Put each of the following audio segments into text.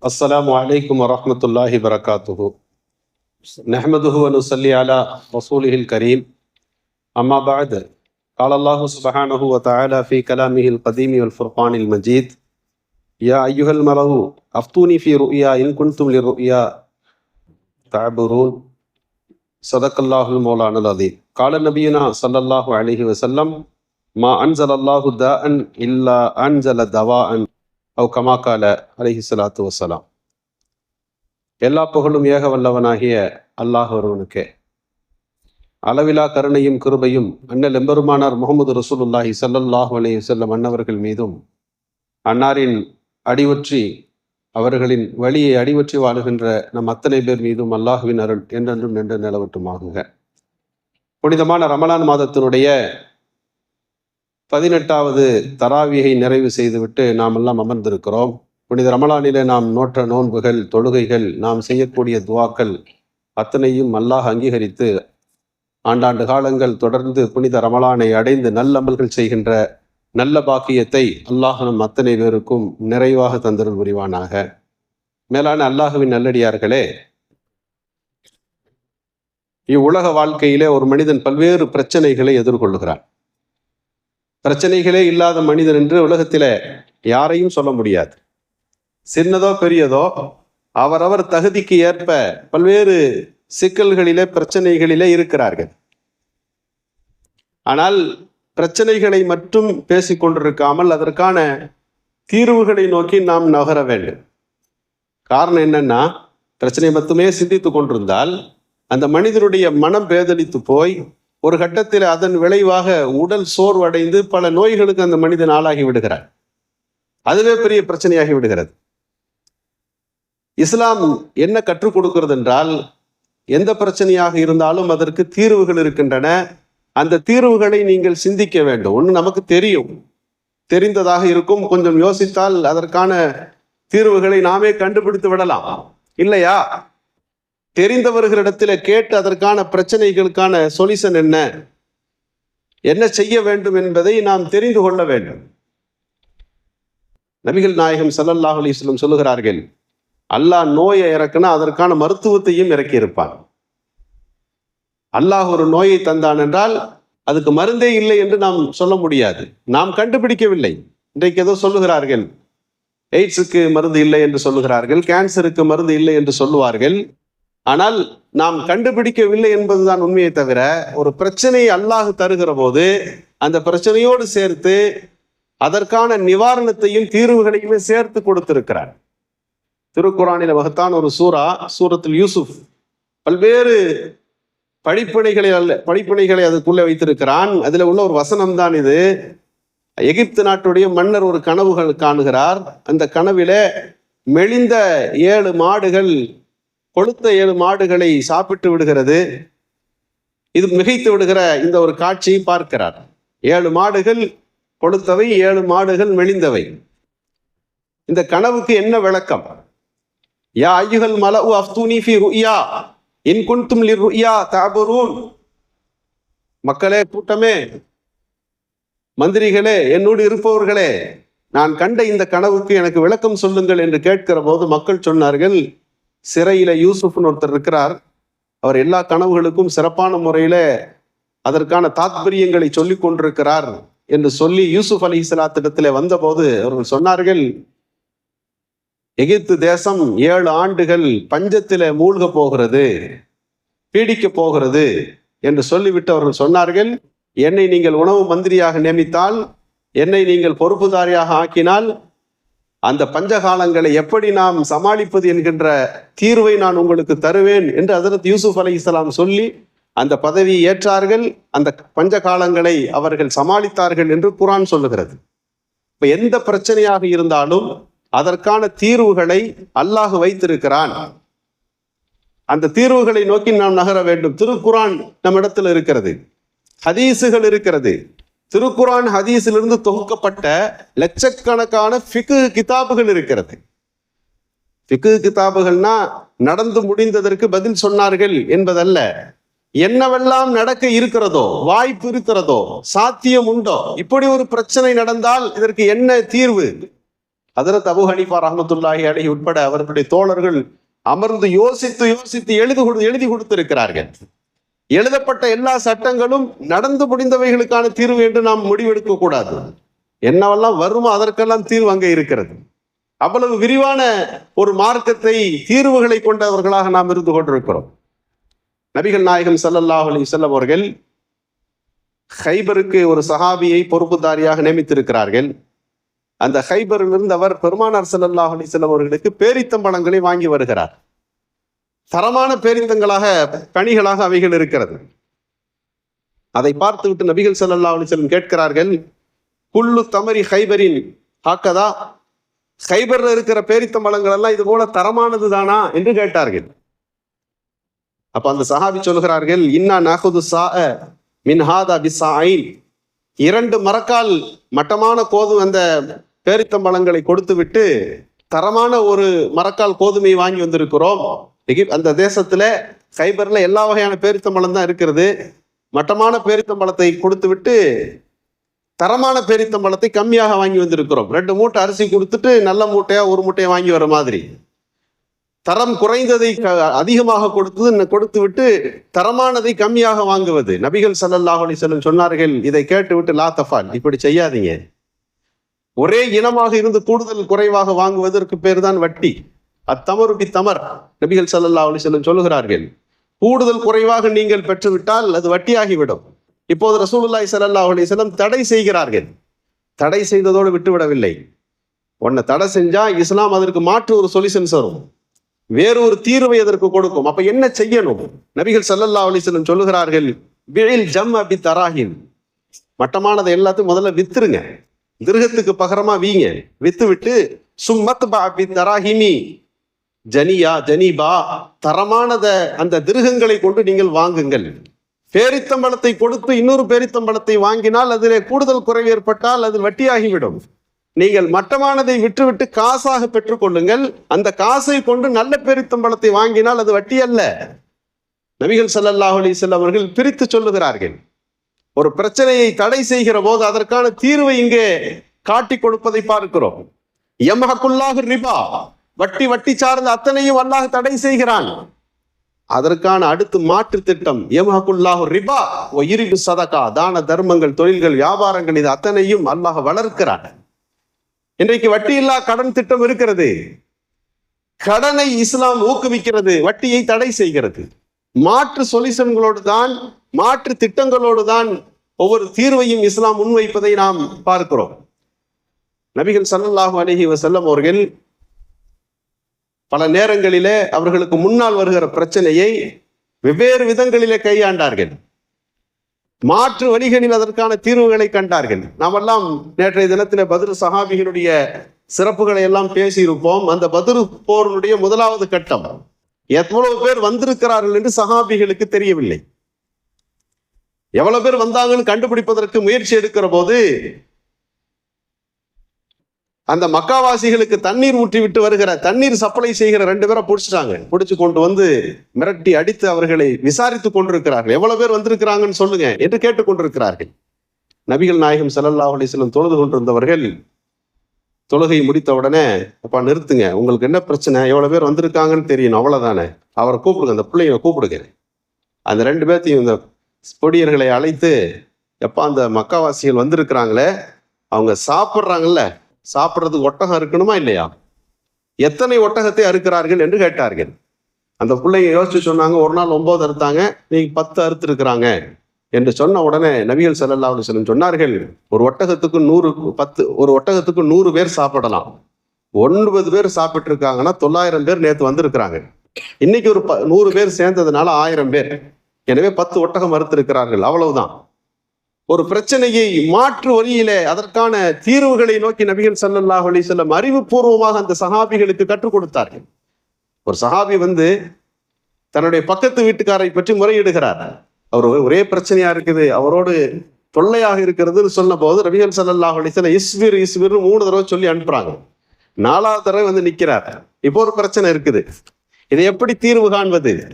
السلام عليكم ورحمة الله وبركاته. نحمده ونصلي على رسوله الكريم. أما بعد قال الله سبحانه وتعالى في كلامه القديم والفرقان المجيد يا أيها الملأ أفتوني في رؤيا إن كنتم للرؤيا تعبرون. صدق الله المولانا العظيم. قال نبينا صلى الله عليه وسلم ما أنزل الله داء إلا أنزل دواء அவ் கமாக்கால அலஹி சலாத்து வசலாம் எல்லா புகழும் ஏக வல்லவனாகிய அல்லாஹ் ஒருவனுக்கே அளவிலா கருணையும் கிருபையும் அண்ணல் எம்பெருமானார் முகமது ரசூலுல்லாஹி ஸல்லல்லாஹு அலி செல்லம் அன்னவர்கள் மீதும் அன்னாரின் அடிவற்றி அவர்களின் வழியை அடிவற்றி வாழுகின்ற நம் அத்தனை பேர் மீதும் அல்லாஹுவின் அருள் என்றென்றும் நின்று நிலவட்டுமாகுக புனிதமான ரமலான் மாதத்தினுடைய பதினெட்டாவது தராவியை நிறைவு செய்துவிட்டு நாம் எல்லாம் அமர்ந்திருக்கிறோம். புனித ரமலானிலே நாம் நோற்ற நோன்புகள் தொழுகைகள் நாம் செய்யக்கூடிய துவாக்கள் அத்தனையும் அல்லாஹ் அங்கீகரித்து ஆண்டாண்டு காலங்கள் தொடர்ந்து புனித ரமலானை அடைந்து நல்லமல்கள் செய்கின்ற நல்ல பாக்கியத்தை அல்லாஹ் நம் அத்தனை பேருக்கும் நிறைவாக தந்தருள் புரிவானாக. மேலான அல்லாஹுவின் நல்லடியார்களே இவ்வுலக வாழ்க்கையிலே ஒரு மனிதன் பல்வேறு பிரச்சனைகளை எதிர்கொள்கிறான் பிரச்சனைகளே இல்லாத மனிதன் என்று உலகத்தில யாரையும் சொல்ல முடியாது. சின்னதோ பெரியதோ அவரவர் தகுதிக்கு ஏற்ப பல்வேறு சிக்கல்களிலே பிரச்சனைகளிலே இருக்கிறார்கள். ஆனால் பிரச்சனைகளை மட்டும் பேசிக் கொண்டிருக்காமல் அதற்கான தீர்வுகளை நோக்கி நாம் நகர வேண்டும். காரணம் என்னன்னா பிரச்சனை மட்டுமே சிந்தித்து கொண்டிருந்தால் அந்த மனிதனுடைய மனம் பேதலித்து போய் ஒரு கட்டத்தில் அதன் விளைவாக உடல் சோர்வடைந்து பல நோய்களுக்கு அந்த மனிதன் ஆளாகி விடுகிறார் அதுவே பெரிய பிரச்சனையாகி விடுகிறது. இஸ்லாம் என்ன கற்றுக் கொடுக்கிறது என்றால் எந்த பிரச்சனையாக இருந்தாலும் அதற்கு தீர்வுகள் இருக்கின்றன. அந்த தீர்வுகளை நீங்கள் சிந்திக்க வேண்டும். ஒன்று நமக்கு தெரியும். தெரிந்ததாக இருக்கும். கொஞ்சம் யோசித்தால் அதற்கான தீர்வுகளை நாமே கண்டுபிடித்து விடலாம். இல்லையா? தெரிந்தவர்களிடத்தில் கேட்டு அதற்கான பிரச்சனைகளுக்கான சொல்யூஷன் என்ன? என்ன செய்ய வேண்டும் என்பதை நாம் தெரிந்து கொள்ள வேண்டும். நபிகள் நாயகம் சல்லல்லாஹ் அலிஸ்லம் சொல்லுகிறார்கள் அல்லாஹ் நோயை இறக்குனா அதற்கான மருத்துவத்தையும் இறக்கி இருப்பான் அல்லாஹ் ஒரு நோயை தந்தான் என்றால் அதுக்கு மருந்தே இல்லை என்று நாம் சொல்ல முடியாது. நாம் கண்டுபிடிக்கவில்லை. இன்றைக்கு ஏதோ சொல்லுகிறார்கள் எய்ட்ஸுக்கு மருந்து இல்லை என்று சொல்லுகிறார்கள் கேன்சருக்கு மருந்து இல்லை என்று சொல்லுவார்கள். ஆனால் நாம் கண்டுபிடிக்கவில்லை என்பதுதான் உண்மையை தவிர ஒரு பிரச்சனையை அல்லாஹ் தருகிற போது அந்த பிரச்சனையோடு சேர்த்து அதற்கான நிவாரணத்தையும் தீர்வுகளையுமே சேர்த்து கொடுத்திருக்கிறார். திருக்குறானில வகுத்தான் ஒரு சூரா சூரத்தில் யூசுப் பல்வேறு படிப்பினைகளை அல்ல படிப்பினைகளை அதுக்குள்ளே வைத்திருக்கிறான். அதில் உள்ள ஒரு வசனம் தான் இது. எகிப்து நாட்டுடைய மன்னர் ஒரு கனவுகள் காணுகிறார். அந்த கனவில மெலிந்த ஏழு மாடுகள் கொளுத்த ஏழு மாடுகளை சாப்பிட்டு விடுகிறது. இது மிகைத்து விடுகிற இந்த ஒரு காட்சியை பார்க்கிறார். ஏழு மாடுகள் கொளுத்தவை ஏழு மாடுகள் மெலிந்தவை. இந்த கனவுக்கு என்ன விளக்கம்? யா ஐயுகள் மலவு அஃப்தூனி ஃபி ருயா இன் குன்தும் லி ருயா தாபுரூன். மக்களே கூட்டமே மந்திரிகளே என்னோடு இருப்பவர்களே நான் கண்ட இந்த கனவுக்கு எனக்கு விளக்கம் சொல்லுங்கள் என்று கேட்கிற போது மக்கள் சொன்னார்கள் சிறையில யூசுஃப்னு ஒருத்தர் இருக்கிறார். அவர் எல்லா கனவுகளுக்கும் சிறப்பான முறையில அதற்கான தாத்பரியங்களை சொல்லி கொண்டிருக்கிறார் என்று சொல்லி யூசுப் அலி இஸ்லாத்திடத்தில் வந்தபோது அவர்கள் சொன்னார்கள் எகிப்து தேசம் ஏழு ஆண்டுகள் பஞ்சத்தில மூழ்க போகிறது பீடிக்க போகிறது என்று சொல்லிவிட்டு அவர்கள் சொன்னார்கள் என்னை நீங்கள் உணவு மந்திரியாக நியமித்தால் என்னை நீங்கள் பொறுப்புதாரியாக ஆக்கினால் அந்த பஞ்சகாலங்களை எப்படி நாம் சமாளிப்பது என்கின்ற தீர்வை நான் உங்களுக்கு தருவேன் என்று அதரத் யூசுப் அலி இஸ்லாம் சொல்லி அந்த பதவியை ஏற்றார்கள். அந்த பஞ்சகாலங்களை அவர்கள் சமாளித்தார்கள் என்று குரான் சொல்லுகிறது. இப்போ எந்த பிரச்சனையாக இருந்தாலும் அதற்கான தீர்வுகளை அல்லாஹ் வைத்திருக்கிறான். அந்த தீர்வுகளை நோக்கி நாம் நகர வேண்டும். திருக்குரான் நம்மிடத்தில் இருக்கிறது. ஹதீசுகள் இருக்கிறது. திருக்குரான் ஹதீஸிலிருந்து தொகுக்கப்பட்ட லட்சக்கணக்கான ஃபிக்கு கிதாபுகள் இருக்கிறது. ஃபிக்கு கிதாபுகள்னா நடந்து முடிந்ததற்கு பதில் சொன்னார்கள் என்பதல்ல. என்னவெல்லாம் நடக்க இருக்கிறதோ வாய்ப்பு இருக்கிறதோ சாத்தியம் உண்டோ இப்படி ஒரு பிரச்சனை நடந்தால் இதற்கு என்ன தீர்வு? அதரத் அபு ஹனீஃபா ரஹமத்துல்லாஹி அலி உட்பட அவர்களுடைய தோழர்கள் அமர்ந்து யோசித்து யோசித்து எழுதி கொடு எழுதி கொடுத்திருக்கிறார்கள். எழுதப்பட்ட எல்லா சட்டங்களும் நடந்து முடிந்தவைகளுக்கான தீர்வு என்று நாம் முடிவெடுக்க கூடாது. என்னவெல்லாம் வருமோ அதற்கெல்லாம் தீர்வு அங்கே இருக்கிறது. அவ்வளவு விரிவான ஒரு மார்க்கத்தை தீர்வுகளை கொண்டவர்களாக நாம் இருந்து கொண்டிருக்கிறோம். நபிகள் நாயகம் ஸல்லல்லாஹு அலைஹி அவர்கள் ஹைபருக்கு ஒரு சஹாபியை பொறுப்புதாரியாக நியமித்திருக்கிறார்கள். அந்த ஹைபரிலிருந்து அவர் பெருமானார் ஸல்லல்லாஹு அலைஹி வஸல்லம் அவர்களுக்கு பேரித்தம்பழங்களை வாங்கி வருகிறார். தரமான பேரிந்தங்களாக பணிகளாக அவைகள் இருக்கிறது. அதை பார்த்துவிட்டு நபிகள் சல்லா அலைஹி கேட்கிறார்கள் புல்லு தமரி ஹைபரின் ஹாக்கதா? ஹைபர்ல இருக்கிற பேரித்தம்பழங்கள் எல்லாம் இது போல தரமானது தானா என்று கேட்டார்கள். அப்ப அந்த சஹாபி சொல்கிறார்கள் இன்னா நகுது சா மின்ஹாதா பிசாயின் இரண்டு மரக்கால் மட்டமான கோதும் அந்த பேரித்தம்பழங்களை கொடுத்து விட்டு தரமான ஒரு மரக்கால் கோதுமை வாங்கி வந்திருக்கிறோம். எகிப் அந்த தேசத்துல கைபர்ல எல்லா வகையான பேரித்தம்பளம் தான் இருக்கிறது. மட்டமான பேரித்தம்பழத்தை கொடுத்து விட்டு தரமான பேரித்தம்பழத்தை கம்மியாக வாங்கி வந்திருக்கிறோம். ரெண்டு மூட்டை அரிசி கொடுத்துட்டு நல்ல மூட்டையா ஒரு மூட்டையை வாங்கி வர மாதிரி. தரம் குறைந்ததை க- அதிகமாக கொடுத்து கொடுத்து விட்டு தரமானதை கம்மியாக வாங்குவது. நபிகள் ஸல்லல்லாஹு அலைஹி சொன்னார்கள் இதை கேட்டு விட்டு லா தஃபால் இப்படி செய்யாதீங்க. ஒரே இனமாக இருந்து கூடுதல் குறைவாக வாங்குவதற்கு பேர் தான் வட்டி. அத்தமரு பி தமர் நபிகள் சல்லல்லா அலைஹி சொல்லுகிறார்கள் கூடுதல் குறைவாக நீங்கள் பெற்றுவிட்டால் அது வட்டியாகிவிடும். இப்போது ரசூலுல்லாய் ஸல்லல்லாஹு அலைஹி வஸல்லம் தடை செய்கிறார்கள். தடை செய்ததோடு விட்டுவிடவில்லை. உன்னை தடை செஞ்சா இஸ்லாம் அதற்கு மாற்று ஒரு சொல்யூஷன்ஸ் வரும் வேறு ஒரு தீர்வை அதற்கு கொடுக்கும். அப்ப என்ன செய்யணும்? நபிகள் சல்லல்லா அலைஹி வஸல்லம் சொல்லுகிறார்கள் பிழில் ஜம் அப்படி தராகின் மட்டமானதை எல்லாத்தையும் முதல்ல வித்துருங்க. திருகத்துக்கு பகரமா வீங்க. வித்து விட்டு சும்மத் அப்படி தராகினி ஜனியா ஜனீபா தரமானத அந்த திருகங்களை கொண்டு நீங்கள் வாங்குங்கள். பேரித்தம்பளத்தை கொடுத்து இன்னொரு பேரித்தம்பளத்தை வாங்கினால் அதிலே கூடுதல் குறைவு ஏற்பட்டால் அது வட்டியாகிவிடும். நீங்கள் மட்டமானதை விட்டுவிட்டு காசாக பெற்றுக்கொள்ளுங்கள் அந்த காசை கொண்டு நல்ல பேரித்தம்பளத்தை வாங்கினால் அது வட்டி அல்ல நபிகள் ஸல்லல்லாஹு அலைஹி அவர்கள் பிரித்து சொல்லுகிறார்கள். ஒரு பிரச்சனையை தடை செய்கிற போது அதற்கான தீர்வை இங்கே காட்டி கொடுப்பதை பார்க்கிறோம். எம்ஹக்குல்லாஹு ரிபா. வட்டி வட்டி சார்ந்த அத்தனையும் அல்லாஹ் தடை செய்கிறான். அதற்கான அடுத்து மாற்று திட்டம் எம்ஹக்குல்லாஹு ரிபா ஓ இரிபு சதகா தான தர்மங்கள் தொழில்கள் வியாபாரங்கள் இது அத்தனையும் அல்லாஹ் வளர்க்கிறான். இன்றைக்கு வட்டியில்லா கடன் திட்டம் இருக்கிறது. கடனை இஸ்லாம் ஊக்குவிக்கிறது வட்டியை தடை செய்கிறது. மாற்று சொல்யூஷன்களோடு தான் மாற்று திட்டங்களோடு தான் ஒவ்வொரு தீர்வையும் இஸ்லாம் முன்வைப்பதை நாம் பார்க்கிறோம். நபிகள் ஸல்லல்லாஹு அலைஹி வசல்லம் அவர்கள் பல நேரங்களிலே அவர்களுக்கு முன்னால் வருகிற பிரச்சனையை வெவ்வேறு விதங்களிலே கையாண்டார்கள். மாற்று வழிகளில் அதற்கான தீர்வுகளை கண்டார்கள். நாமெல்லாம் நேற்றைய தினத்தில் பதில் சஹாபிகளுடைய சிறப்புகளை எல்லாம் பேசியிருப்போம். அந்த பதில் போருடைய முதலாவது கட்டம். எவ்வளவு பேர் வந்திருக்கிறார்கள் என்று சஹாபிகளுக்கு தெரியவில்லை. எவ்வளவு பேர் வந்தாங்கன்னு கண்டுபிடிப்பதற்கு முயற்சி எடுக்கிற போது அந்த மக்காவாசிகளுக்கு தண்ணீர் ஊற்றி விட்டு வருகிற தண்ணீர் சப்ளை செய்கிற ரெண்டு பேரை பிடிச்சிட்டாங்க. பிடிச்சு கொண்டு வந்து மிரட்டி அடித்து அவர்களை விசாரித்து கொண்டிருக்கிறார்கள். எவ்வளவு பேர் வந்திருக்கிறாங்கன்னு சொல்லுங்க என்று கேட்டுக் கொண்டிருக்கிறார்கள். நபிகள் நாயகம் சல்லல்லாஹ் அலிஸ்லம் தொழுது கொண்டிருந்தவர்கள் தொழுகை முடித்த உடனே அப்பா நிறுத்துங்க. உங்களுக்கு என்ன பிரச்சனை? எவ்வளவு பேர் வந்திருக்காங்கன்னு தெரியணும். அவ்வளவுதானே. அவரை கூப்பிடுங்க. அந்த பிள்ளைங்க கூப்பிடுங்க. அந்த ரெண்டு பேர்த்தையும் இந்த பொடியர்களை அழைத்து எப்பா அந்த மக்காவாசிகள் வந்திருக்கிறாங்களே. அவங்க சாப்பிட்றாங்கல்ல. சாப்பிட்றதுக்கு ஒட்டகம் இருக்கணுமா இல்லையா? எத்தனை ஒட்டகத்தை அறுக்கிறார்கள் என்று கேட்டார்கள். அந்த பிள்ளைங்க யோசிச்சு சொன்னாங்க ஒரு நாள் ஒன்பது அறுத்தாங்க நீங்கள் பத்து அறுத்துருக்குறாங்க. என்று சொன்ன உடனே நபிகள் ஸல்லல்லாஹு செல்லும் சொன்னார்கள் ஒரு ஒட்டகத்துக்கு நூறு பத்து ஒரு ஒட்டகத்துக்கு நூறு பேர் சாப்பிடலாம். ஒன்பது பேர் சாப்பிட்டு இருக்காங்கன்னா தொள்ளாயிரம் பேர் நேற்று வந்திருக்கிறாங்க. இன்னைக்கு ஒரு ப- நூறு பேர் சேர்ந்ததுனால ஆயிரம் பேர். எனவே பத்து ஒட்டகம் மறுத்திருக்கிறார்கள் அவ்வளவுதான். ஒரு பிரச்சனையை மாற்று வழியிலே அதற்கான தீர்வுகளை நோக்கி நபிகள் சல்லாஹ் அலி செல்லம் அறிவுபூர்வமாக அந்த சஹாபிகளுக்கு கற்றுக் கொடுத்தார்கள். ஒரு சஹாபி வந்து தன்னுடைய பக்கத்து வீட்டுக்காரை பற்றி முறையிடுகிறார். அவர் ஒரே- பிரச்சனையா இருக்குது அவரோடு தொல்லையாக இருக்கிறதுன்னு சொன்ன போது ரபிகள் சல்லாஹ் அலைஹி வஸல்லம் இஸ்விர் இஸ்விர் மூணு தடவை சொல்லி அனுப்புறாங்க. நாலாவது தடவை வந்து நிற்கிறார் இப்போ ஒரு பிரச்சனை இருக்குது. இதை எப்படி தீர்வு காண்பது?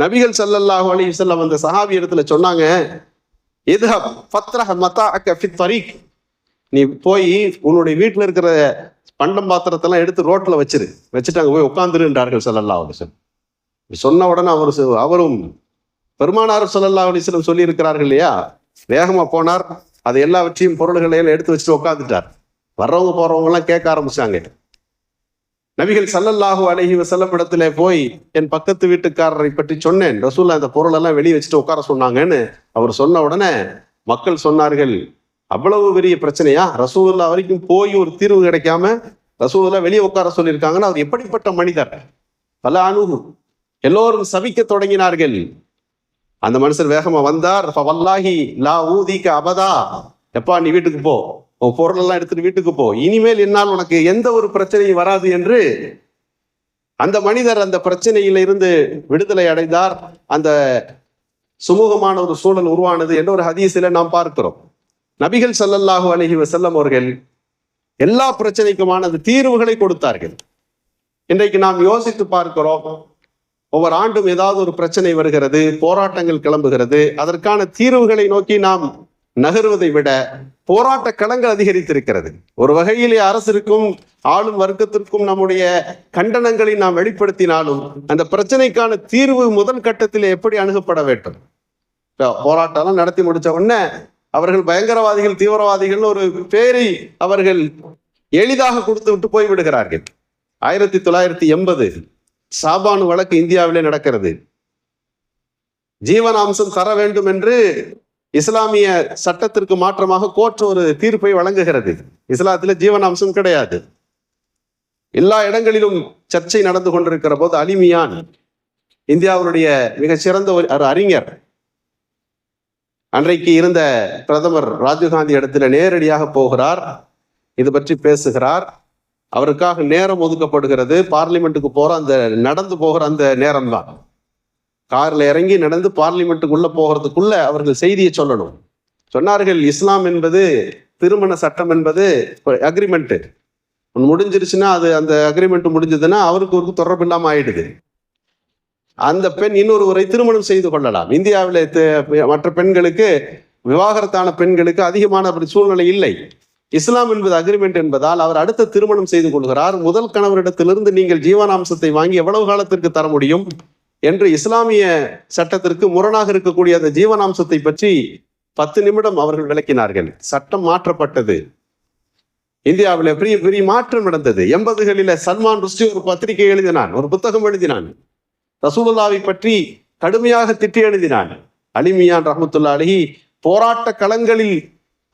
நபிகள் ஸல்லல்லாஹு அலைஹி அந்த சஹாபி இடத்துல சொன்னாங்க இதுஹப் ஃபத்ரஹ மதாஅக ஃபித் தரீக். நீ போய் உன்னுடைய வீட்டில் இருக்கிற பண்டம் பாத்திரத்தெல்லாம் எடுத்து ரோட்டில் வச்சிரு. வச்சுட்டு அங்கே போய் உட்காந்துருன்றார்கள் ஸல்லல்லாஹு அலைஹி வஸல்லம். சொன்ன உடனே அவர் அவரும் பெருமானார் ஸல்லல்லாஹு அலைஹி சொல்லியிருக்கிறார்கள் இல்லையா? வேகமாக போனார். அது எல்லாவற்றையும் பொருள்களையும் எடுத்து வச்சுட்டு உட்காந்துட்டார் வர்றவங்க போகிறவங்கலாம் கேட்க ஆரம்பிச்சாங்க நபிகள் சல்லல்லாஹு அலைஹி வசல்லம் இடத்துல போய் என் பக்கத்து வீட்டுக்காரரை பற்றி சொன்னேன். ரசூல்லா இந்த பொருள் எல்லாம் வெளியே வச்சுட்டு உட்கார சொன்னாங்கன்னு அவர் சொன்ன உடனே மக்கள் சொன்னார்கள். அவ்வளவு பெரிய பிரச்சனையா? ரசூல்லா வரைக்கும் போய் ஒரு தீர்வு கிடைக்காம ரசூல்லா வெளியே உட்கார சொல்லியிருக்காங்கன்னா அவர் எப்படிப்பட்ட மனிதர்? பல அணுகு எல்லோரும் சபிக்க தொடங்கினார்கள். அந்த மனுஷர் வேகமா வந்தார். வல்லாஹி லா ஊதிக்க அபதா. எப்பா நீ வீட்டுக்கு போ. உன் பொருளெல்லாம் எடுத்துட்டு வீட்டுக்கு போ. இனிமேல் என்னால் உனக்கு எந்த ஒரு பிரச்சனையும் வராது என்று அந்த மனிதர் அந்த பிரச்சனையில இருந்து விடுதலை அடைந்தார். அந்த சுமூகமான ஒரு சூழல் உருவானது என்ற ஒரு ஹதீஸில நாம் பார்க்கிறோம். நபிகள் செல்லல்லாக அலைஹி வஸல்லம் அவர்கள் எல்லா பிரச்சனைக்குமான தீர்வுகளை கொடுத்தார்கள். இன்றைக்கு நாம் யோசித்து பார்க்கிறோம். ஒவ்வொரு ஆண்டும் ஏதாவது ஒரு பிரச்சனை வருகிறது போராட்டங்கள் கிளம்புகிறது. அதற்கான தீர்வுகளை நோக்கி நாம் நகருவதை விட போராட்ட களங்கள் அதிகரித்திருக்கிறது. ஒரு வகையிலே அரசிற்கும் ஆளும் வர்க்கத்திற்கும் நம்முடைய கண்டனங்களை நாம் வெளிப்படுத்தினாலும் அந்த பிரச்சனைக்கான தீர்வு முதல் கட்டத்தில் எப்படி அணுகப்பட வேண்டும்? போராட்டம் போராட்டம்லாம் நடத்தி முடிச்ச உடனே அவர்கள் பயங்கரவாதிகள் தீவிரவாதிகள் ஒரு பேரை அவர்கள் எளிதாக கொடுத்து விட்டு போய் விடுகிறார்கள். ஆயிரத்தி தொள்ளாயிரத்தி எண்பது சாபானு வழக்கு இந்தியாவிலே நடக்கிறது. ஜீவனாம்சம் தர வேண்டும் என்று இஸ்லாமிய சட்டத்திற்கு மாற்றமாக கோர்ட் ஒரு தீர்ப்பை வழங்குகிறது. இஸ்லாத்துல ஜீவனாம்சம் கிடையாது. எல்லா இடங்களிலும் சர்ச்சை நடந்து கொண்டிருக்கிற போது அலிமியான் இந்தியாவுடைய மிகச்சிறந்த ஒரு அறிஞர். அன்றைக்கு இருந்த பிரதமர் ராஜீவ்காந்தி இடத்துல நேரடியாக போகிறார். இது பற்றி பேசுகிறார். அவருக்காக நேரம் ஒதுக்கப்படுகிறது. பார்லிமெண்ட்டுக்கு போகிற அந்த நடந்து போகிற அந்த நேரம் தான் காரில் இறங்கி நடந்து பார்லிமெண்ட்டுக்குள்ளே போகிறதுக்குள்ள அவர்கள் செய்தியை சொல்லணும். சொன்னார்கள் இஸ்லாம் என்பது திருமண சட்டம் என்பது அக்ரிமெண்ட் முடிஞ்சிருச்சுன்னா அது அந்த அக்ரிமெண்ட் முடிஞ்சதுன்னா அவருக்கு ஒரு தொடர்பு இல்லாமல் ஆயிடுது. அந்த பெண் இன்னொருவரை திருமணம் செய்து கொள்ளலாம். இந்தியாவில் மற்ற பெண்களுக்கு விவாகரத்தான பெண்களுக்கு அதிகமான அப்படி சூழ்நிலை இல்லை. இஸ்லாம் என்பது அக்ரிமெண்ட் என்பதால் அவர் அடுத்த திருமணம் செய்து கொள்கிறார். முதல் கணவரிடத்திலிருந்து நீங்கள் ஜீவனாம்சத்தை வாங்கி எவ்வளவு காலத்திற்கு தர முடியும்? என்று இஸ்லாமிய சட்டத்திற்கு முரணாக இருக்கக்கூடிய அந்த ஜீவனாம்சத்தை பற்றி பத்து நிமிடம் அவர்கள் விளக்கினார்கள். சட்டம் மாற்றப்பட்டது. இந்தியாவில் பெரிய பெரிய மாற்றம் நடந்தது. எண்பதுகளில் சல்மான் ருஷ்டி ஒரு பத்திரிகை எழுதினான் ஒரு புத்தகம் எழுதினான். ரசூலுல்லாவை பற்றி கடுமையாக திட்டி எழுதினான். அலிமியான் ரஹமத்துல்லா அலி போராட்ட களங்களில்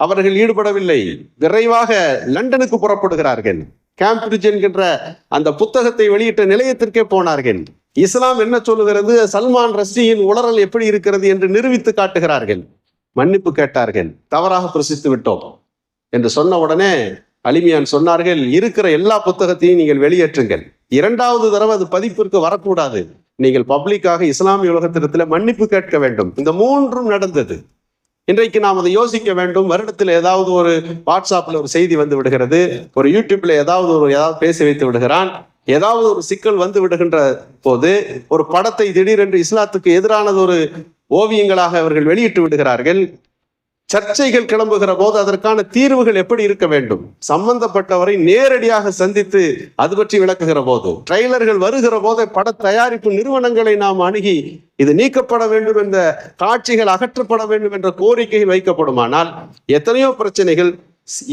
அவர்கள் ஈடுபடவில்லை. விரைவாக லண்டனுக்கு புறப்படுகிறார்கள். கேம்பிரிட்ஜ் என்கின்ற அந்த புத்தகத்தை வெளியிட்ட நிலையத்திற்கே போனார்கள். இஸ்லாம் என்ன சொல்லுகிறது? சல்மான் ரஷ்டியின் உளறல் எப்படி இருக்கிறது என்று நிரூபித்து காட்டுகிறார்கள். மன்னிப்பு கேட்டார்கள். தவறாக பிரசித்து விட்டோம் என்று சொன்ன உடனே அலிமியான் சொன்னார்கள் இருக்கிற எல்லா புத்தகத்தையும் நீங்கள் வெளியேற்றுங்கள். இரண்டாவது தடவை அது பதிப்பிற்கு வரக்கூடாது. நீங்கள் பப்ளிக்காக இஸ்லாமிய உலகத்திடத்தில் மன்னிப்பு கேட்க வேண்டும். இந்த மூன்றும் நடந்தது. இன்றைக்கு நாம் அதை யோசிக்க வேண்டும். வருடத்தில் ஏதாவது ஒரு வாட்ஸ்அப்பில் ஒரு செய்தி வந்து விடுகிறது. ஒரு யூடியூப்ல ஏதாவது ஒரு ஏதாவது பேசி வைத்து விடுகிறான். ஏதாவது ஒரு சிக்கல் வந்து விடுகின்ற போது ஒரு படத்தை திடீரென்று இஸ்லாத்துக்கு எதிரானது ஒரு ஓவியங்களாக அவர்கள் வெளியிட்டு விடுகிறார்கள். சர்ச்சைகள் கிளம்புகிற போது அதற்கான தீர்வுகள் எப்படி இருக்க வேண்டும்? சம்பந்தப்பட்டவரை நேரடியாக சந்தித்து அது பற்றி விளக்குகிற போது ட்ரெய்லர்கள் வருகிற போதே பட தயாரிப்பு நிறுவனங்களை நாம் அணுகி இது நீக்கப்பட வேண்டும் என்ற காட்சிகள் அகற்றப்பட வேண்டும் என்ற கோரிக்கை வைக்கப்படுமானால் எத்தனையோ பிரச்சனைகள்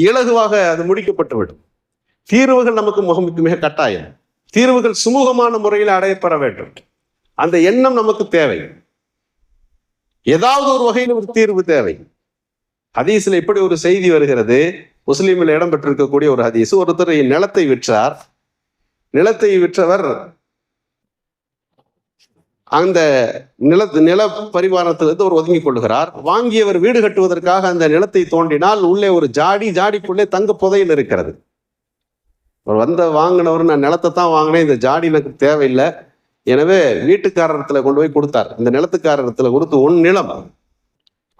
இலகுவாக அது முடிக்கப்பட்டுவிடும். தீர்வுகள் நமக்கு முக மிக கட்டாயம். தீர்வுகள் சுமூகமான முறையில் அடையப்பெற வேண்டும். அந்த எண்ணம் நமக்கு தேவை. ஏதாவது ஒரு வகையில் ஒரு தீர்வு தேவை. ஹதீஸில் இப்படி ஒரு செய்தி வருகிறது. முஸ்லீமில் இடம்பெற்றிருக்கக்கூடிய ஒரு ஹதீஸ். ஒருத்தர் நிலத்தை விற்றார். நிலத்தை விற்றவர் அந்த நில நில பரிமாணத்திலிருந்து ஒரு ஒதுங்கிக் கொள்கிறார். வாங்கியவர் வீடு கட்டுவதற்காக அந்த நிலத்தை தோண்டினால் உள்ளே ஒரு ஜாடி ஜாடிக்குள்ளே தங்க புதையல் இருக்கிறது. அவர் வந்த வாங்கினவர் நான் நிலத்தை தான் வாங்கினேன் இந்த ஜாடி எனக்கு தேவையில்லை. எனவே வீட்டுக்காரத்தில் கொண்டு போய் கொடுத்தார். இந்த நிலத்துக்காரத்தில் கொடுத்து உன் நிலம்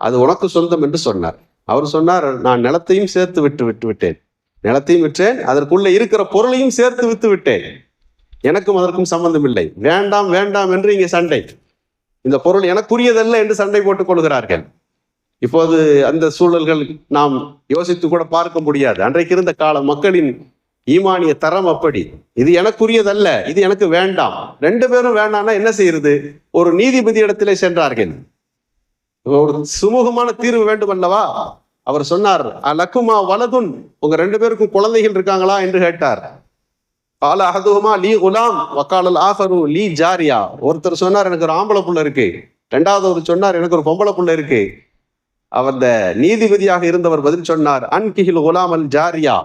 அது உனக்கு சொந்தம் என்று சொன்னார். அவர் சொன்னார் நான் நிலத்தையும் சேர்த்து விட்டு விட்டு விட்டேன். நிலத்தையும் விற்றேன் அதற்குள்ளே இருக்கிற பொருளையும் சேர்த்து வித்து விட்டேன். எனக்கும் அதற்கும் சம்பந்தம் இல்லை. வேண்டாம் வேண்டாம் என்று இங்கே சண்டை. இந்த பொருள் எனக்குரியதல்ல என்று சண்டை போட்டுக் கொள்கிறார்கள். இப்போது அந்த சூழல்கள் நாம் யோசித்து கூட பார்க்க முடியாது. அன்றைக்கு இருந்த காலம் மக்களின் ஈமானிய தரம் அப்படி. இது எனக்குரியதல்ல இது எனக்கு வேண்டாம். ரெண்டு பேரும் வேண்டாம்னா என்ன செய்யறது? ஒரு நீதிபதி இடத்திலே சென்றார்கள். ஒரு சுமூகமான தீர்வு வேண்டும் அல்லவா? அவர் சொன்னார் லக்குமா வலதுன் உங்க ரெண்டு பேருக்கும் குழந்தைகள் இருக்காங்களா? என்று கேட்டார். கால அகதுமா லீ குலாம் வக்காலல் ஆஃபரு லீ ஜாரியா. ஒருத்தர் சொன்னார் எனக்கு ஒரு ஆம்பளை புள்ள இருக்கு. ரெண்டாவது ஒரு சொன்னார் எனக்கு ஒரு பொம்பளை புள்ள இருக்கு. அவர் நீதிபதியாக இருந்தவர் பதில் சொன்னார் அன்கிஹில் குலாம் அல் ஜாரியா.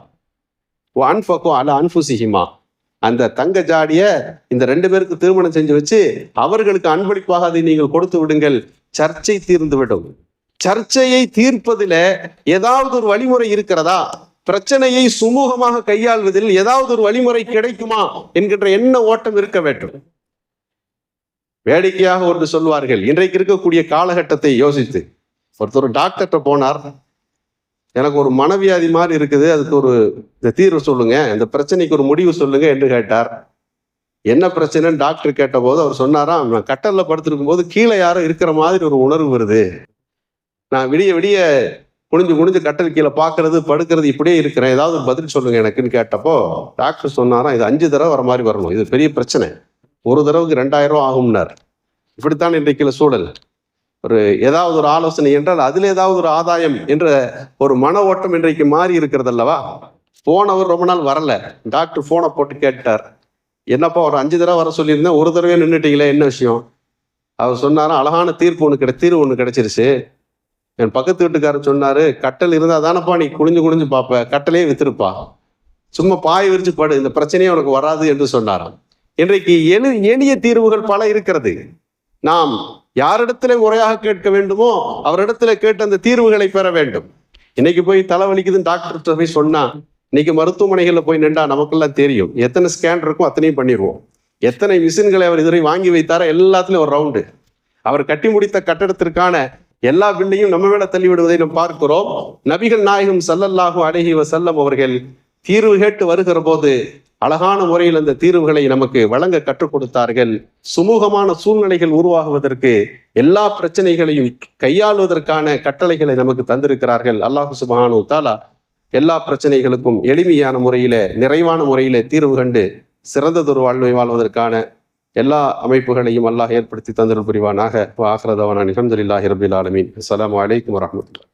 அன்ஃபகோ அல அன்ஃபுசிஹிமா அந்த தங்க ஜாடிய இந்த ரெண்டு பேருக்கு திருமணம் செஞ்சு வச்சு அவர்களுக்கு அன்பளிப்பாக அதை நீங்கள் கொடுத்து விடுங்கள். சர்ச்சை தீர்ந்து விடும். சர்ச்சையை தீர்ப்பதில ஏதாவது ஒரு வழிமுறை இருக்கிறதா? பிரச்சனையை சுமூகமாக கையாள்வதில் ஏதாவது ஒரு வழிமுறை கிடைக்குமா? என்கின்ற என்ன ஓட்டம் இருக்க வேண்டும்? வேடிக்கையாக ஒன்று சொல்வார்கள். இன்றைக்கு இருக்கக்கூடிய காலகட்டத்தை யோசித்து. ஒருத்தர் டாக்டர்கிட்ட போனார். எனக்கு ஒரு மனவியாதி மாதிரி இருக்குது. அதுக்கு ஒரு இந்த தீர்வு சொல்லுங்க. இந்த பிரச்சனைக்கு ஒரு முடிவு சொல்லுங்க என்று கேட்டார். என்ன பிரச்சனைன்னு டாக்டர் கேட்டபோது அவர் சொன்னாராம் நான் கட்டல்ல படுத்திருக்கும் போது கீழே யாரும் இருக்கிற மாதிரி ஒரு உணர்வு வருது. நான் விடிய விடிய குனிஞ்சு குனிஞ்சு கட்டல் கீழே பார்க்கறது படுக்கிறது இப்படியே இருக்கிறேன். ஏதாவது பதில் சொல்லுங்க எனக்குன்னு கேட்டப்போ டாக்டர் சொன்னாராம் இது அஞ்சு தடவை வர மாதிரி வரணும். இது பெரிய பிரச்சனை. ஒரு தடவைக்கு ரெண்டாயிரம் ரூபா ஆகும்னார். இப்படித்தான் இன்றைக்குள்ள சூழல். ஒரு ஏதாவது ஒரு ஆலோசனை என்றால் அதில் ஏதாவது ஒரு ஆதாயம் என்ற ஒரு மன ஓட்டம் இன்றைக்கு மாறி இருக்கிறது அல்லவா? போனவர் ரொம்ப நாள் வரல. டாக்டர் ஃபோனை போட்டு கேட்டார். என்னப்பா ஒரு அஞ்சு தடவை வர சொல்லியிருந்தேன். ஒரு தடவையே நின்றுட்டீங்களே என்ன விஷயம்? அவர் சொன்னாராம் அழகான தீர்ப்பு ஒன்று கிடை தீர்வு ஒன்று கிடைச்சிருச்சு. என் பக்கத்து வீட்டுக்காரர் சொன்னார் கட்டல் இருந்தால் தானப்பா நீ குனிஞ்சு குனிஞ்சு பார்ப்ப கட்டலே வித்துருப்பா. சும்மா பாய் விரிச்சு படு இந்த பிரச்சனையே உனக்கு வராது என்று சொன்னாராம். இன்றைக்கு எளி எளிய தீர்வுகள் பல இருக்கிறது. நாம் யாரிடத்துல முறையாக கேட்க வேண்டுமோ அவரிடத்துல கேட்டு அந்த தீர்வுகளை பெற வேண்டும். இன்னைக்கு போய் தலைவலிக்குதுன்னு டாக்டர்கிட்ட போய் சொன்னா இன்னைக்கு மருத்துவமனைகளில் போய் நின்றா நமக்கெல்லாம் தெரியும். எத்தனை ஸ்கேன் இருக்கும் அத்தனையும் பண்ணிடுவோம். எத்தனை மிஷின்களை அவர் இதுவரை வாங்கி வைத்தாரோ எல்லாத்துலயும் ஒரு ரவுண்டு அவர் கட்டி முடித்த கட்டடத்திற்கான எல்லா பில்லையும் நம்ம மேல தள்ளி விடுவதை நாம் பார்க்கிறோம். நபிகள் நாயகம் சல்லல்லாஹு அலைஹி வஸல்லம் அவர்கள் தீர்வு கேட்டு வருகிற போது அழகான முறையில் அந்த தீர்வுகளை நமக்கு வழங்க கற்றுக் கொடுத்தார்கள். சுமூகமான சூழ்நிலைகள் உருவாகுவதற்கு எல்லா பிரச்சனைகளையும் கையாளுவதற்கான கட்டளைகளை நமக்கு தந்திருக்கிறார்கள். அல்லாஹு சுபானு தாலா எல்லா பிரச்சனைகளுக்கும் எளிமையான முறையில நிறைவான முறையில தீர்வு கண்டு சிறந்ததொரு வாழ்வை வாழ்வதற்கான எல்லா அமைப்புகளையும் அல்லாஹ் ஏற்படுத்தி தந்திருள் புரிவானாக. ஆஹ்ரதவான நிகழ்ந்தலில்லாஹி ரபில் ஆலமீன். அஸ்லாம் வலைக்கம் வரமத்துல